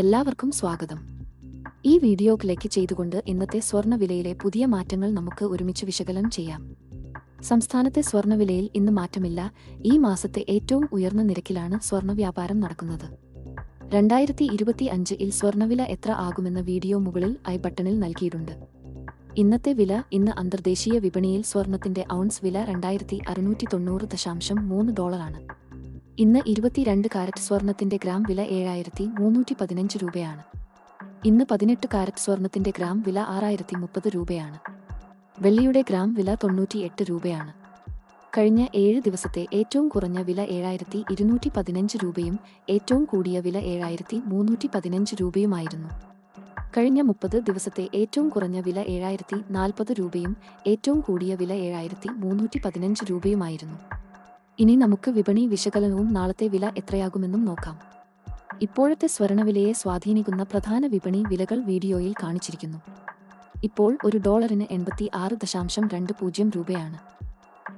എല്ലാവർക്കും സ്വാഗതം. ഈ വീഡിയോ ക്ലിക്ക് ചെയ്തുകൊണ്ട് ഇന്നത്തെ സ്വർണവിലയിലെ പുതിയ മാറ്റങ്ങൾ നമുക്ക് ഒരുമിച്ച് വിശകലനം ചെയ്യാം. സംസ്ഥാനത്തെ സ്വർണവിലയിൽ ഇന്ന് മാറ്റമില്ല. ഈ മാസത്തെ ഏറ്റവും ഉയർന്ന നിരക്കിലാണ് സ്വർണ വ്യാപാരം നടക്കുന്നത്. രണ്ടായിരത്തി ഇരുപത്തി അഞ്ചിൽ സ്വർണവില എത്ര ആകുമെന്ന വീഡിയോ മുകളിൽ ഐ ബട്ടണിൽ നൽകിയിട്ടുണ്ട്. ഇന്നത്തെ വില ഇന്ന് അന്തർദേശീയ വിപണിയിൽ സ്വർണത്തിന്റെ ഔൺസ് വില രണ്ടായിരത്തി അറുന്നൂറ്റി തൊണ്ണൂറ് ദശാംശം മൂന്ന് ഡോളറാണ്. ഇന്ന് ഇരുപത്തിരണ്ട് കാരറ്റ് സ്വർണത്തിന്റെ ഗ്രാം വില ഏഴായിരത്തി മുന്നൂറ്റി പതിനഞ്ച് രൂപയാണ്. ഇന്ന് പതിനെട്ട് കാരറ്റ് സ്വർണത്തിന്റെ ഗ്രാം വില ആറായിരത്തി മുപ്പത് രൂപയാണ്. വെള്ളിയുടെ ഗ്രാം വില തൊണ്ണൂറ്റിയെട്ട് രൂപയാണ്. കഴിഞ്ഞ ഏഴ് ദിവസത്തെ ഏറ്റവും കുറഞ്ഞ വില ഏഴായിരത്തി ഇരുന്നൂറ്റി പതിനഞ്ച് രൂപയും ഏറ്റവും കൂടിയ വില ഏഴായിരത്തി മുന്നൂറ്റി പതിനഞ്ച് രൂപയുമായിരുന്നു. കഴിഞ്ഞ മുപ്പത് ദിവസത്തെ ഏറ്റവും കുറഞ്ഞ വില ഏഴായിരത്തി നാൽപ്പത് രൂപയും ഏറ്റവും കൂടിയ വില ഏഴായിരത്തി മുന്നൂറ്റി പതിനഞ്ച് രൂപയുമായിരുന്നു. ഇനി നമുക്ക് വിപണി വിശകലനവും നാളത്തെ വില എത്രയാകുമെന്നും നോക്കാം. ഇപ്പോഴത്തെ സ്വർണവിലയെ സ്വാധീനിക്കുന്ന പ്രധാന വിപണി വിലകൾ വീഡിയോയിൽ കാണിച്ചിരിക്കുന്നു. ഇപ്പോൾ ഒരു ഡോളറിന് എൺപത്തി ആറ് ദശാംശം രണ്ട് പൂജ്യം രൂപയാണ്.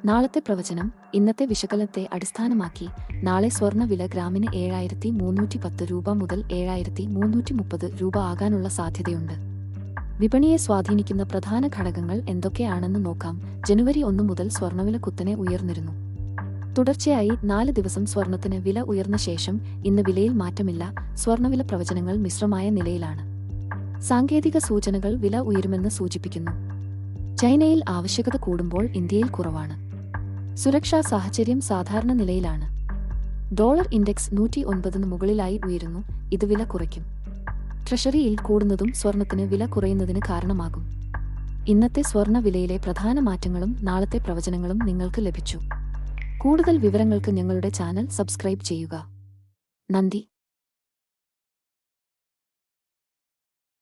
നാളത്തെ പ്രവചനം ഇന്നത്തെ വിശകലനത്തെ അടിസ്ഥാനമാക്കി നാളെ സ്വർണ വില ഗ്രാമിന് ഏഴായിരത്തി മുന്നൂറ്റി പത്ത് രൂപ മുതൽ ഏഴായിരത്തി മുന്നൂറ്റി മുപ്പത് രൂപ ആകാനുള്ള സാധ്യതയുണ്ട്. വിപണിയെ സ്വാധീനിക്കുന്ന പ്രധാന ഘടകങ്ങൾ എന്തൊക്കെയാണെന്ന് നോക്കാം. ജനുവരി ഒന്ന് മുതൽ സ്വർണവില കുത്തനെ ഉയർന്നിരുന്നു. തുടർച്ചയായി നാല് ദിവസം സ്വർണത്തിന് വില ഉയർന്ന ശേഷം ഇന്ന് വിലയിൽ മാറ്റമില്ല. സ്വർണവില പ്രവചനങ്ങൾ മിശ്രമായ നിലയിലാണ്. സാങ്കേതിക സൂചനകൾ വില ഉയരുമെന്ന് സൂചിപ്പിക്കുന്നു. ചൈനയിൽ ആവശ്യകത കൂടുമ്പോൾ ഇന്ത്യയിൽ കുറവാണ്. സുരക്ഷാ സാഹചര്യം സാധാരണ നിലയിലാണ്. ഡോളർ ഇൻഡെക്സ് നൂറ്റി ഒൻപതിന് മുകളിലായി ഉയരുന്നു. ഇത് വില കുറയ്ക്കും. ട്രഷറിയിൽ കൂടുന്നതും സ്വർണത്തിന് വില കുറയുന്നതിന് കാരണമാകും. ഇന്നത്തെ സ്വർണ വിലയിലെ പ്രധാന മാറ്റങ്ങളും നാളത്തെ പ്രവചനങ്ങളും നിങ്ങൾക്ക് ലഭിച്ചു. കൂടുതൽ വിവരങ്ങൾക്ക് ഞങ്ങളുടെ ചാനൽ സബ്സ്ക്രൈബ് ചെയ്യുക. നന്ദി.